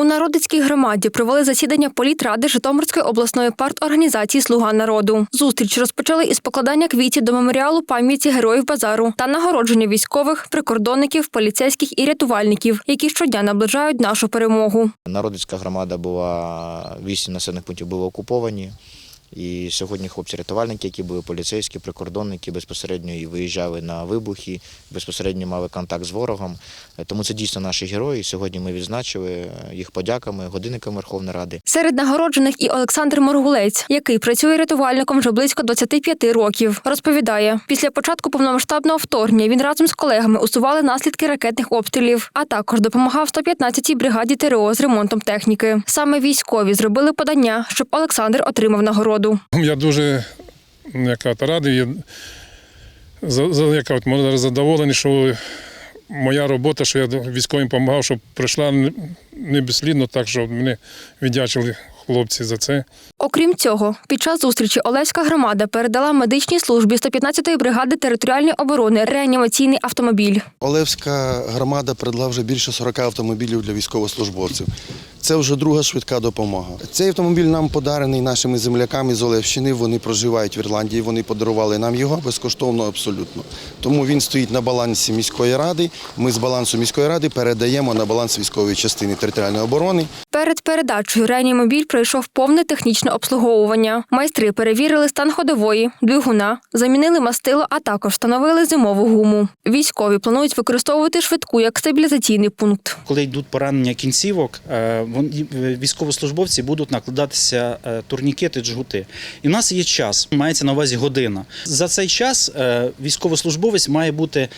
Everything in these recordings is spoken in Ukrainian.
У Народицькій громаді провели засідання політради Житомирської обласної парторганізації Слуга народу. Зустріч розпочали із покладання квітів до меморіалу пам'яті героїв базару та нагородження військових, прикордонників, поліцейських і рятувальників, які щодня наближають нашу перемогу. Народицька громада була, вісім населених пунктів були окуповані. І сьогодні хлопці-рятувальники, які були поліцейські, прикордонники, безпосередньо і виїжджали на вибухи, безпосередньо мали контакт з ворогом. Е, Тому це дійсно наші герої. Сьогодні ми відзначили е, їх подяками, годинниками Верховної Ради. Серед нагороджених і Олександр Моргулець, який працює рятувальником вже близько 25 років. Розповідає, після початку повномасштабного вторгнення він разом з колегами усували наслідки ракетних обстрілів, а також допомагав 115-й бригаді ТРО з ремонтом техніки. Саме військові зробили подання, щоб Олександр отримав нагороду. Я дуже яка, радий, я, за, яка, от, можна задоволений, що моя робота, що я військовим допомагав, щоб пройшла не- не безслідно, так що мене віддячили хлопці за це. Окрім цього, під час зустрічі Олеська громада передала медичній службі 115-ї бригади територіальної оборони реанімаційний автомобіль. Олевська громада передала вже більше 40 автомобілів для військовослужбовців. Це вже друга швидка допомога. Цей автомобіль нам подарений нашими земляками з Олевщини. Вони проживають в Ірландії. Вони подарували нам його безкоштовно абсолютно. Тому він стоїть на балансі міської ради. Ми з балансу міської ради передаємо на баланс військової частини територіальної оборони. Перед передачею реанімобіль пройшов повне технічне обслуговування. Майстри перевірили стан ходової, двигуна, замінили мастило, а також встановили зимову гуму. Військові планують використовувати швидку як стабілізаційний пункт. Коли йдуть поранення кінцівок, е, е, військовослужбовці будуть накладатися е, турнікети, джгути. І в нас є час, мається на увазі година. За цей час військовослужбовець має бути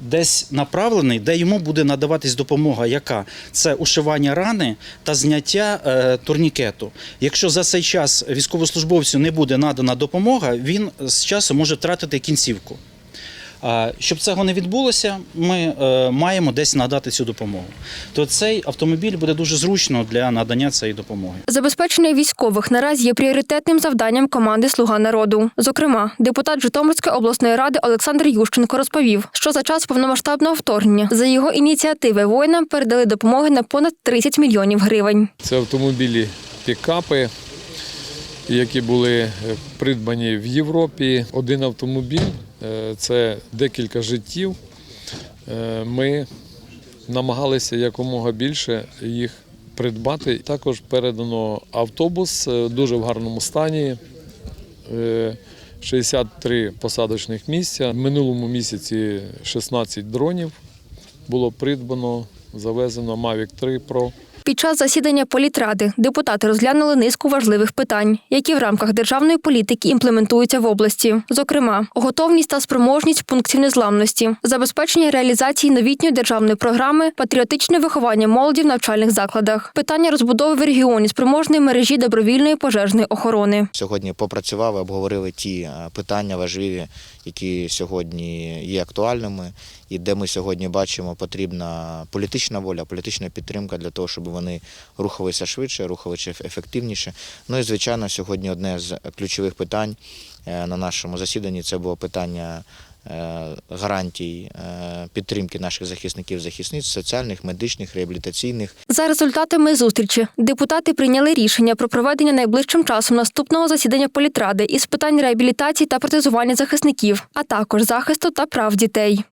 десь направлений, де йому буде надаватись допомога. Яка це ушивання рани та зняття е, турнікету. Якщо за цей час військовослужбовцю не буде надана допомога, він з часу може втратити кінцівку. А, Щоб цього не відбулося, ми е, маємо десь надати цю допомогу. То цей автомобіль буде дуже зручно для надання цієї допомоги. Забезпечення військових наразі є пріоритетним завданням команди Слуга народу. Зокрема, депутат Житомирської обласної ради Олександр Ющенко розповів, що за час повномасштабного вторгнення за його ініціативи воїнам передали допомоги на понад 30 мільйонів гривень. Це автомобілі пікапи, які були придбані в Європі. Один автомобіль це декілька життів. Е, Ми намагалися якомога більше їх придбати. Також передано автобус е, дуже в гарному стані. Е, 63 посадочних місця. В минулому місяці 16 дронів було придбано, завезено Mavic 3 Pro. Під час засідання політради депутати розглянули низку важливих питань, які в рамках державної політики імплементуються в області. Зокрема, готовність та спроможність пунктів незламності, забезпечення реалізації новітньої державної програми, патріотичне виховання молоді в навчальних закладах, питання розбудови в регіоні спроможної мережі добровільної пожежної охорони. Сьогодні попрацювали, обговорили ті е, питання важливі, які сьогодні є актуальними, і де ми сьогодні бачимо, потрібна політична воля, політична підтримка для того, щоб вони рухалися швидше, рухалися ефективніше. Ну і звичайно, сьогодні одне з ключових питань е, на нашому засіданні це було питання. е, Гарантій е, підтримки наших захисників захисниць соціальних, медичних, реабілітаційних За результатами зустрічі депутати прийняли рішення про проведення найближчим часом наступного засідання політради із питань реабілітації та протезування захисників, а також захисту та прав дітей.